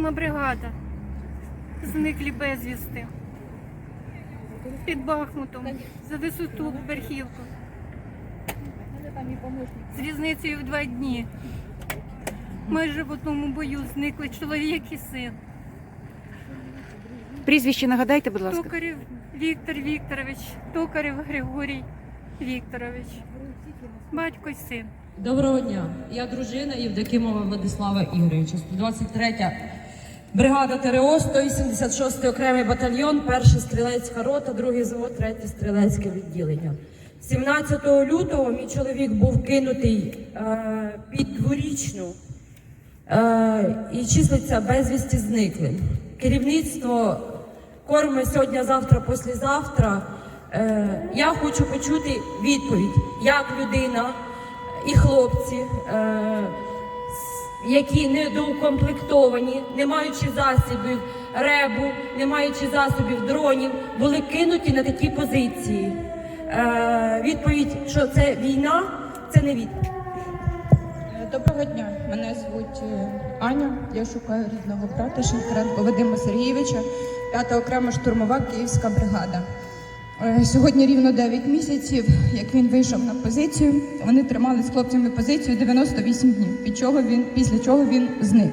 Сьома бригада. Зниклі безвісти. Під Бахмутом. За висоту верхівку. З різницею в два дні. Майже в одному бою зникли чоловік і син. Прізвище нагадайте, будь ласка. Токарів Віктор Вікторович, Токарів Григорій Вікторович. Батько й син. Доброго дня. Я дружина Євдокимова Владислава Ігоровича, 123 бригада ТРО, 186 окремий батальйон, перша стрілецька рота, другий звод, третє стрілецьке відділення. 17 лютого мій чоловік був кинутий е, під дворічну е, і числиться безвісті зниклим. Керівництво корми сьогодні, завтра, післязавтра. Е, я хочу почути відповідь, як людина і хлопці, е, які недоукомплектовані, не маючи засобів ребу, не маючи засобів дронів, були кинуті на такі позиції. Е, відповідь, що це війна, це не відповідь. Доброго дня, мене звуть е, Аня. Я шукаю рідного брата Шинкаренко Вадима Сергійовича, 5 окрема штурмова Київська бригада. Е, Сьогодні рівно 9 місяців, як він вийшов на позицію. Вони тримали з хлопцями позицію 98 днів, під чого він, після чого він зник.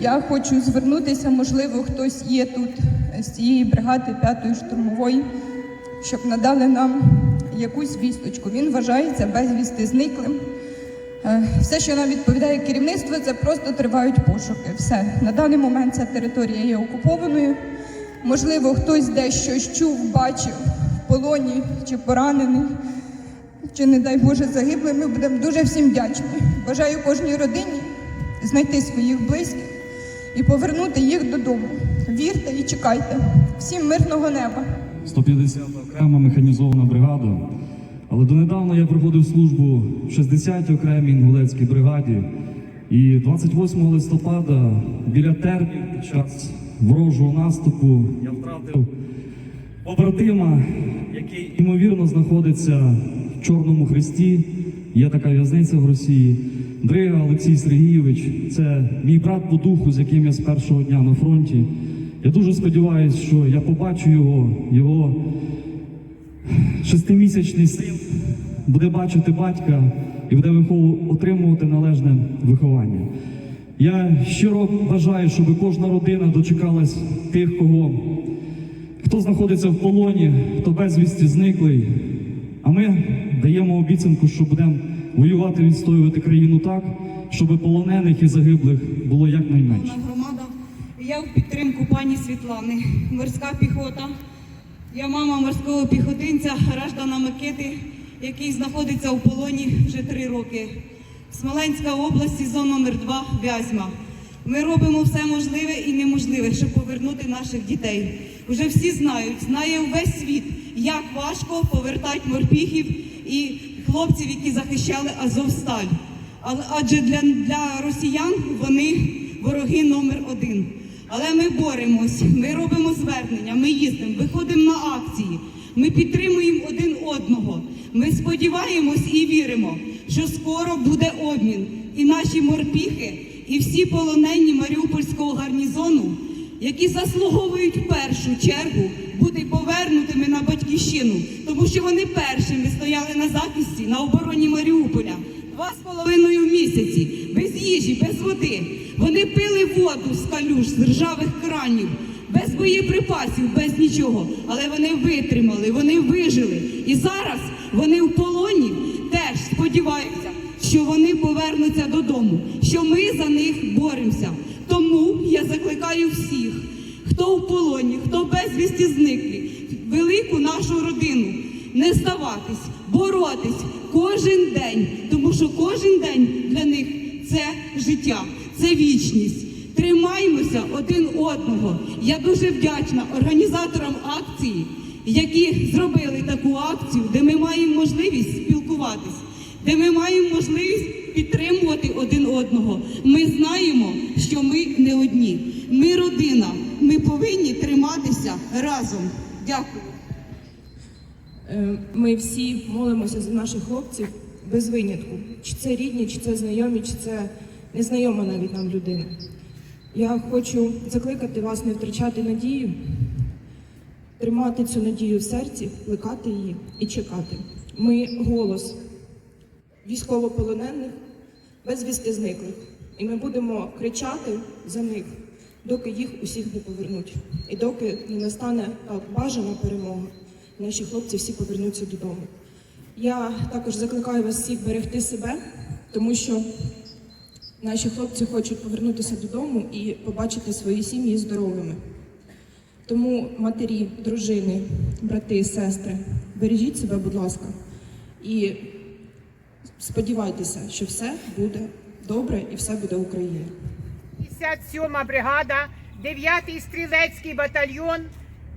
Я хочу звернутися, можливо, хтось є тут з цієї бригади 5-ї штурмової, щоб надали нам якусь вісточку. Він вважається безвісти зниклим. Е, Все, що нам відповідає керівництво, це просто тривають пошуки. Все на даний момент ця територія є окупованою. Можливо, хтось десь щось чув, бачив в полоні чи поранений, чи, не дай Боже, загиблий. Ми будемо дуже всім вдячні. Бажаю кожній родині знайти своїх близьких і повернути їх додому. Вірте і чекайте. Всім мирного неба. 150-та окрема механізована бригада. Але донедавна я проходив службу в 60-й окремій інгулецькій бригаді. І 28 листопада біля термін під час ворожого наступу я втратив побратима, який ймовірно знаходиться в Чорному Хресті. Є така в'язниця в Росії. Дрига Олексій Сергійович, це мій брат по духу, з яким я з першого дня на фронті. Я дуже сподіваюся, що я побачу його, його шестимісячний син буде бачити батька і буде отримувати належне виховання. Я щиро бажаю, щоб кожна родина дочекалась тих, кого хто знаходиться в полоні, хто безвісті зниклий. А ми даємо обіцянку, що будемо воювати, відстоювати країну так, щоб полонених і загиблих було якнайменше. Громада, я в підтримку пані Світлани, морська піхота. Я мама морського піхотинця Раждана Микити, який знаходиться у полоні вже три роки. Смоленська область, зон номер 2 Вязьма. Ми робимо все можливе і неможливе, щоб повернути наших дітей. Уже всі знають, знає увесь світ, як важко повертати морпіхів і хлопців, які захищали Азовсталь. Адже для, для росіян вони вороги номер один. Але ми боремось, ми робимо звернення, ми їздимо, виходимо на акції, ми підтримуємо один одного. Ми сподіваємось і віримо, що скоро буде обмін, і наші морпіхи, і всі полонені Маріупольського гарнізону, які заслуговують в першу чергу бути повернутими на батьківщину, тому що вони першими стояли на захисті на обороні Маріуполя. Два з половиною місяці, без їжі, без води. Вони пили воду з калюш, з ржавих кранів, без боєприпасів, без нічого. Але вони витримали, вони вижили. І зараз вони в полоні теж сподіваються, що вони повернуться додому, що ми за них боремося. Тому я закликаю всіх, хто в полоні, хто безвісті зниклі, велику нашу родину не здаватись, боротись кожен день, тому що кожен день для них це життя, це вічність. Тримаймося один одного. Я дуже вдячна організаторам акції, які зробили таку акцію, де ми маємо можливість спілкуватись, де ми маємо можливість підтримувати один одного. Ми знаємо, що ми не одні. Ми родина. Ми повинні триматися разом. Дякую. Е, Ми всі молимося за наших хлопців без винятку. Чи це рідні, чи це знайомі, чи це незнайома навіть нам людина. Я хочу закликати вас не втрачати надію, тримати цю надію в серці, плекати її і чекати. Ми голос військовополонених, безвісти зниклих. І ми будемо кричати за них, доки їх усіх не повернуть. І доки не настане та бажана перемога, наші хлопці всі повернуться додому. Я також закликаю вас всіх берегти себе, тому що наші хлопці хочуть повернутися додому і побачити свої сім'ї здоровими. Тому матері, дружини, брати, сестри, бережіть себе, будь ласка, і сподівайтеся, що все буде добре і все буде Україна. 57 бригада, 9-й стрілецький батальйон,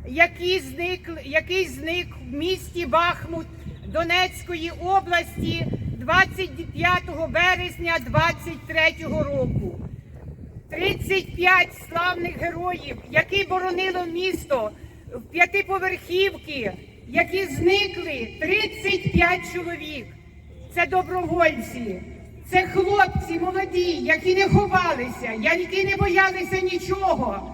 який зник, який зник в місті Бахмут Донецької області 25 березня 23 року. 35 славних героїв, які боронили місто в п'ятиповерхівки, які зникли 35 чоловік. Це добровольці, це хлопці молоді, які не ховалися, які не боялися нічого.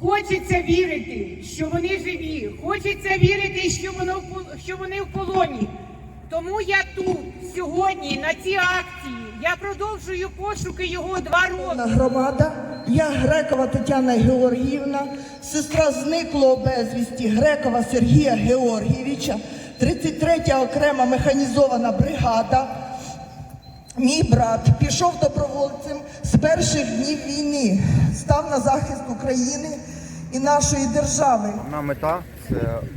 Хочеться вірити, що вони живі. Хочеться вірити, що воно в що вони в полоні. Тому я тут сьогодні на цій акції. Я продовжую пошуки його два роки. Громада. Я Грекова Тетяна Георгіївна, сестра зниклого безвісті Грекова Сергія Георгійовича, 33-я окрема механізована бригада. Мій брат пішов добровольцем з перших днів війни, став на захист України і нашої держави. Основна мета це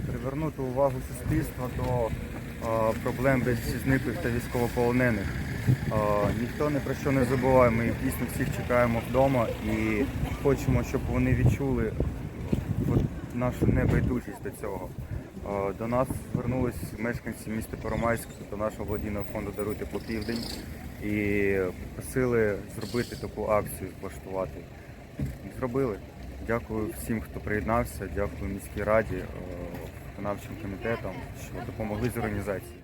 привернути увагу суспільства до е, проблем безвісті та військовополонених. Е, ніхто ні про що не забуває. Ми дійсно всіх чекаємо вдома і хочемо, щоб вони відчули нашу небайдужість до цього. Е, До нас звернулись мешканці міста Первомайськ до нашого владійного фонду Даруйте по південь і просили зробити таку акцію, влаштувати. Зробили. Дякую всім, хто приєднався. Дякую міській раді, е, виконавчим комітетам, що допомогли з організацією.